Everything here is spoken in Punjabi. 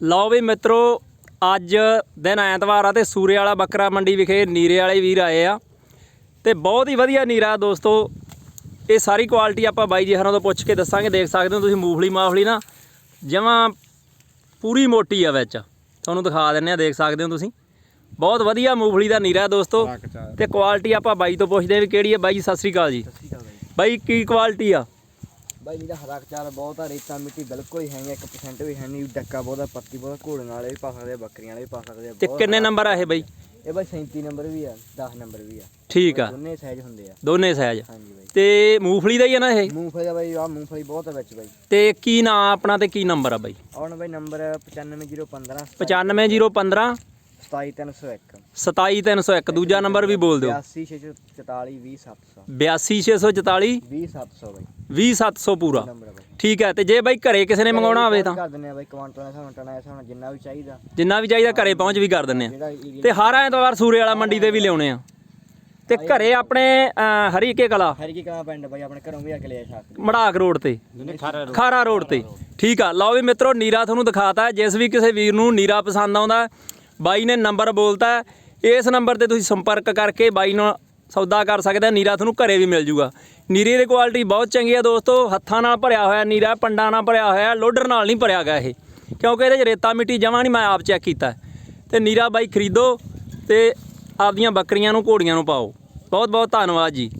ਲਓ ਵੀ ਮਿੱਤਰੋ ਅੱਜ ਦਿਨ ਐਤਵਾਰ ਆ ਤੇ ਸੂਰੇ ਵਾਲਾ ਬੱਕਰਾ ਮੰਡੀ ਵਿਖੇ ਨੀਰੇ ਵਾਲੇ ਵੀਰ ਆਏ ਆ। ਤੇ ਬਹੁਤ ਹੀ ਵਧੀਆ ਨੀਰਾ ਦੋਸਤੋ ਇਹ ਸਾਰੀ ਕੁਆਲਿਟੀ ਆਪਾਂ ਬਾਈ ਜੀ ਹਰਾਂ ਤੋਂ ਪੁੱਛ ਕੇ ਦੱਸਾਂਗੇ। ਦੇਖ ਸਕਦੇ ਹੋ ਤੁਸੀਂ ਮੂੰਗਫਲੀ ਮਾਫਲੀ ਨਾ ਜਮਾਂ ਪੂਰੀ ਮੋਟੀ ਆ ਵਿੱਚ। ਤੁਹਾਨੂੰ ਦਿਖਾ ਦਿੰਨੇ ਆ ਦੇਖ ਸਕਦੇ ਹੋ ਤੁਸੀਂ। ਬਹੁਤ ਵਧੀਆ ਮੂੰਗਫਲੀ ਦਾ ਨੀਰਾ ਦੋਸਤੋ। ਤੇ ਕੁਆਲਿਟੀ ਆਪਾਂ ਬਾਈ ਤੋਂ ਪੁੱਛਦੇ ਆ ਵੀ ਕਿਹੜੀ ਹੈ ਬਾਈ ਜੀ ਸਤਿ ਸ੍ਰੀ ਅਕਾਲ ਜੀ। ਸਤਿ ਸ਼੍ਰੀ ਅਕਾਲ ਬਾਈ। ਬਾਈ ਕੀ ਕੁਆਲਿਟੀ ਆ? ਬਾਈ ਇਹਦਾ ਹਰਾ ਚਾਰ ਬਹੁਤ ਆ ਰੇਤਾ ਮਿੱਟੀ ਬਿਲਕੁਲ ਹੀ ਹੈ ਨਹੀਂ 1% ਵੀ ਹੈ ਨਹੀਂ ਡੱਕਾ ਬਹੁਤਾ ਪੱਤੀ ਬਹੁਤ ਘੋੜਨ ਵਾਲੇ ਵੀ ਪਾ ਸਕਦੇ ਆ ਬੱਕਰੀਆਂ ਵਾਲੇ ਵੀ ਪਾ ਸਕਦੇ ਆ ਤੇ ਬਹੁਤ ਕਿੰਨੇ। ਨੰਬਰ ਆ ਇਹ ਬਾਈ? ਇਹ ਬਾਈ 37 ਨੰਬਰ ਵੀ ਆ 10 ਨੰਬਰ ਵੀ ਆ। ਠੀਕ ਆ। ਦੋਨੇ ਸਾਈਜ਼ ਹੁੰਦੇ ਆ। ਦੋਨੇ ਸਾਈਜ਼ ਹਾਂਜੀ ਬਾਈ। ਤੇ ਮੂੰਗਫਲੀ ਦਾ ਹੀ ਆ ਨਾ ਇਹ? ਮੂੰਗਫਲੀ ਦਾ ਬਾਈ ਆ ਮੂੰਗਫਲੀ ਬਹੁਤ ਆ ਵਿੱਚ ਬਾਈ। ਤੇ ਕੀ ਨਾਂ ਆਪਣਾ ਤੇ ਕੀ ਨੰਬਰ ਆ ਬਾਈ? ਆਉਣ ਬਾਈ ਨੰਬਰ 95015 95015 27301 27301 ਦੂਜਾ ਨੰਬਰ ਵੀ ਬੋਲ ਦਿਓ। 8644 20700 82644 20700 ਬਾਈ। 20700 ਪੂਰਾ। ਠੀਕ ਹੈ ਤੇ ਜੇ ਬਾਈ ਘਰੇ ਕਿਸੇ ਨੇ ਮੰਗਾਉਣਾ ਹੋਵੇ ਤਾਂ। ਕਰ ਦਿੰਨੇ ਆ ਬਾਈ ਕੁਆਂਟਲ ਦਾ ਹਿਸਾਬ ਟਣਾ ਨਾਲ ਜਿੰਨਾ ਵੀ ਚਾਹੀਦਾ। ਜਿੰਨਾ ਵੀ ਚਾਹੀਦਾ ਘਰੇ ਪਹੁੰਚ ਵੀ ਕਰ ਦਿੰਨੇ ਆ। ਤੇ ਹਰ ਐਤਵਾਰ ਸੂਰੇ ਵਾਲਾ ਮੰਡੀ ਤੇ ਵੀ ਲਿਆਉਣੇ ਆ। ਤੇ ਘਰੇ ਆਪਣੇ ਹਰੀਕੇ ਕਲਾ। ਹਰ ਕੀ ਕਾ ਪਿੰਡ ਬਾਈ ਆਪਣੇ ਘਰੋਂ ਵੀ ਆ ਕੇ ਲਿਆ ਸ਼ਾਕ ਮੜਾਕ ਰੋਡ ਤੇ। ਖਾਰਾ ਰੋਡ ਤੇ। ਠੀਕ ਆ ਲਓ ਵੀ ਮਿੱਤਰੋ ਨੀਰਾ ਤੁਹਾਨੂੰ ਦਿਖਾਤਾ। ਜਿਸ ਵੀ ਕਿਸੇ ਵੀਰ ਨੂੰ ਨੀਰਾ ਪਸੰਦ ਆਉਂਦਾ ਬਾਈ ਨੇ ਨੰਬਰ ਬੋਲਤਾ ਇਸ ਨੰਬਰ ਤੇ ਤੁਸੀਂ ਸੰਪਰਕ ਕਰਕੇ ਬਾਈ ਨਾਲ ਸੌਦਾ ਕਰ ਸਕਦੇ ਨੀਰਾ ਤੁਹਾਨੂੰ ਘਰੇ ਵੀ ਮਿਲ ਜੂਗਾ। ਨੀਰੇ ਦੀ ਕੁਆਲਿਟੀ ਬਹੁਤ ਚੰਗੀ ਹੈ ਦੋਸਤੋ। ਹੱਥਾਂ ਨਾਲ ਭਰਿਆ ਹੋਇਆ ਨੀਰਾ, ਪੰਡਾਂ ਨਾਲ ਭਰਿਆ ਹੋਇਆ, ਲੋਡਰ ਨਾਲ ਨਹੀਂ ਭਰਿਆ ਗਿਆ ਇਹ। ਕਿਉਂਕਿ ਇਹਦੇ 'ਚ ਰੇਤਾ ਮਿੱਟੀ ਜਮਾ ਨਹੀਂ, ਮੈਂ ਆਪ ਚੈੱਕ ਕੀਤਾ ਤੇ ਨੀਰਾ ਬਾਈ ਖਰੀਦੋ ਤੇ ਆਪਦੀਆਂ ਬੱਕਰੀਆਂ ਨੂੰ ਘੋੜੀਆਂ ਨੂੰ ਪਾਓ। ਬਹੁਤ ਬਹੁਤ ਧੰਨਵਾਦ ਜੀ।